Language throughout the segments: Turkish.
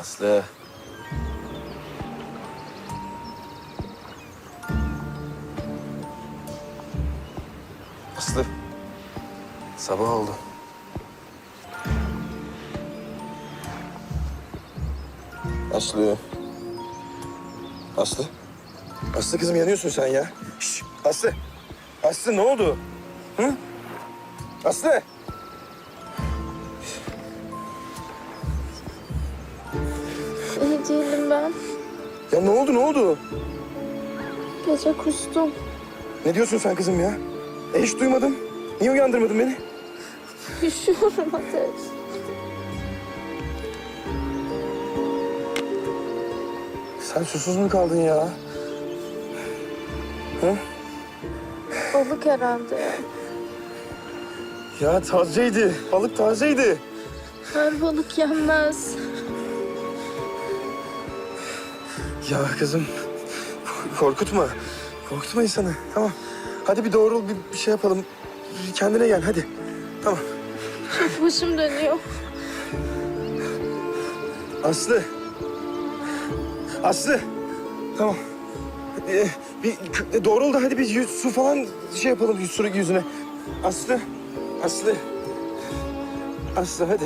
Aslı. Aslı. Sabah oldu. Aslı. Aslı. Aslı kızım yanıyorsun sen ya. Şş, Aslı. Aslı ne oldu? Hı? Aslı. Ya ne oldu ne oldu? Gece kustum. Ne diyorsun sen kızım ya? E hiç duymadım. Niye uyandırmadın beni? Üşüyorum Ateş. Sen susuz mu kaldın ya? Hı? Balık herhalde. Ya tazeydi. Balık tazeydi. Her balık yenmez. Ya kızım korkutma. Korkutma insanı. Tamam. Hadi bir doğrul bir, bir şey yapalım. Kendine gel hadi. Tamam. Çok başım dönüyor. Aslı. Aslı. Tamam. Ee, bir k- doğrul da hadi bir yüz, su falan şey yapalım yüz, yüzüne. Aslı. Aslı. Aslı hadi.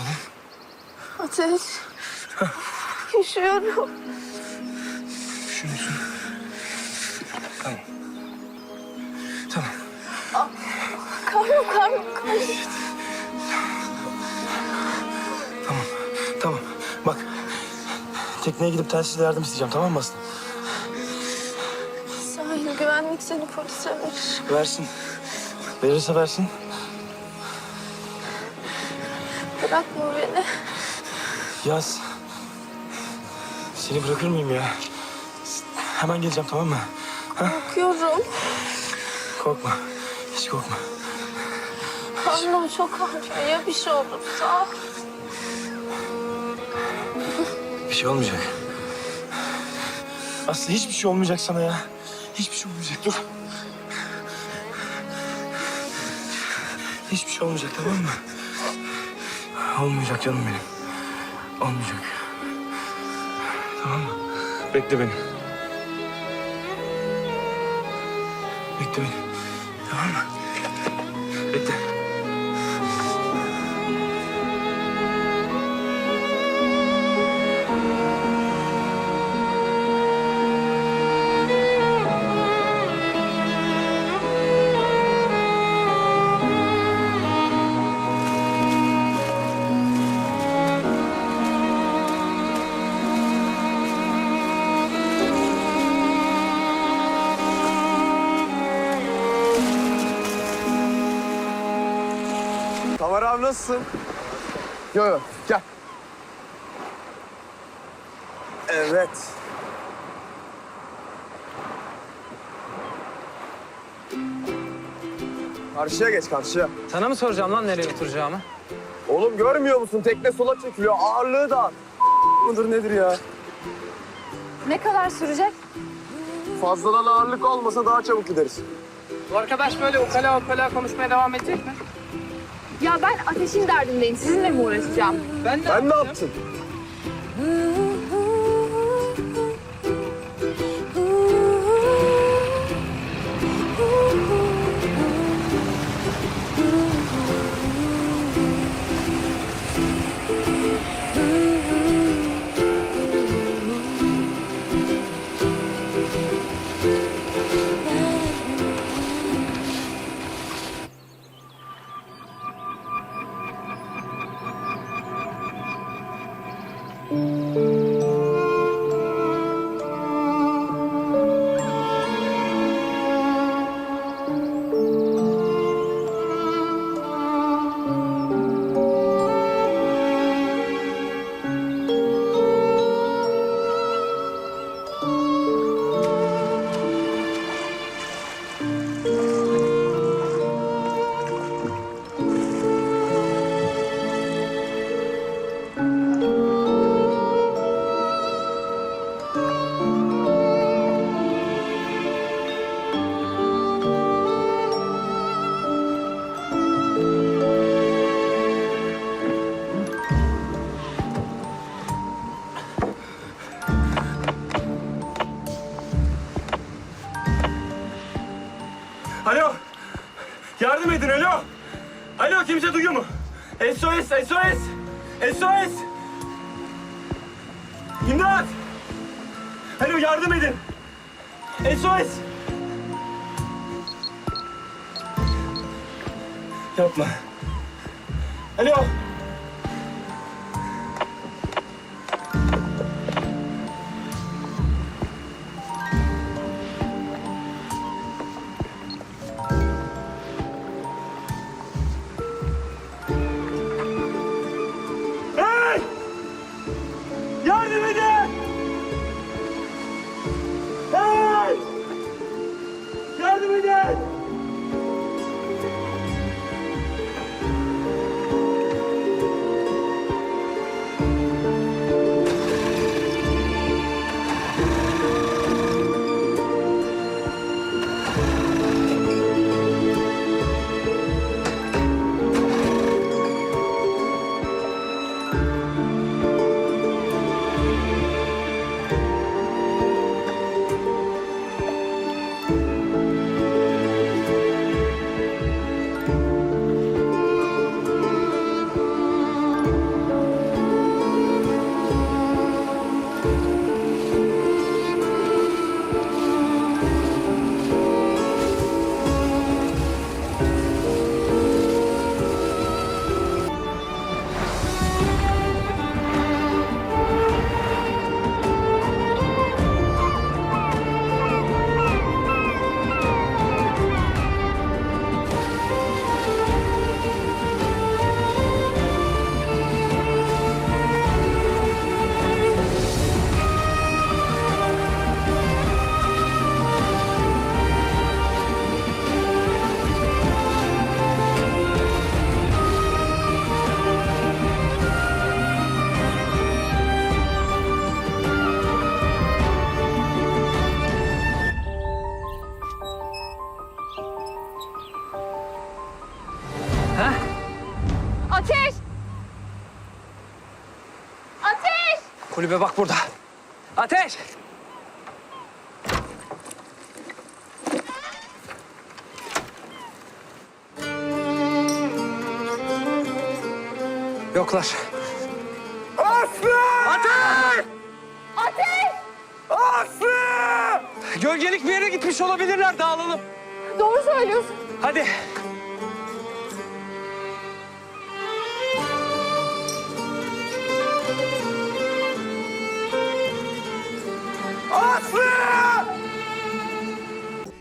Canım. Ateş. Üşüyorum. Üşümüşsün. Tamam. Tamam. Karnım karnım karnım. Tamam. Tamam. Bak. Tekneye gidip telsizle yardım isteyeceğim tamam mı Aslı? Sahil güvenlik seni polise verir. Versin. Verirse versin. Bırakma beni. Yaz. Seni bırakır mıyım ya? Hemen geleceğim tamam mı? Korkuyorum. Korkma. Hiç korkma. Karnım çok ağrıyor. Ya bir şey olursa? Bir şey olmayacak. Aslı hiçbir şey olmayacak sana ya. Hiçbir şey olmayacak. Dur. Hiçbir şey olmayacak tamam mı? Olmayacak canım benim. Olmayacak. Tamam mı? Bekle beni. Bekle beni. Tamam mı? Bekle. Tamer abi nasılsın? Yo yo gel. Evet. Karşıya geç karşıya. Sana mı soracağım lan nereye oturacağımı? Oğlum görmüyor musun? Tekne sola çekiliyor. Ağırlığı da. mıdır nedir ya? Ne kadar sürecek? Fazladan ağırlık olmasa daha çabuk gideriz. Bu arkadaş böyle ukala ukala konuşmaya devam edecek mi? Ya ben ateşin derdindeyim. Sizinle mi uğraşacağım? Ben de Ben ne Mm-hmm. Yaptın? edin alo. Alo kimse duyuyor mu? SOS SOS. SOS. İmdat. Alo yardım edin. SOS. Yapma. Alo. Kulübe bak burada. Ateş! Yoklar. Aslı! Ateş! Ateş! Aslı! Gölgelik bir yere gitmiş olabilirler. Dağılalım. Doğru söylüyorsun. Hadi.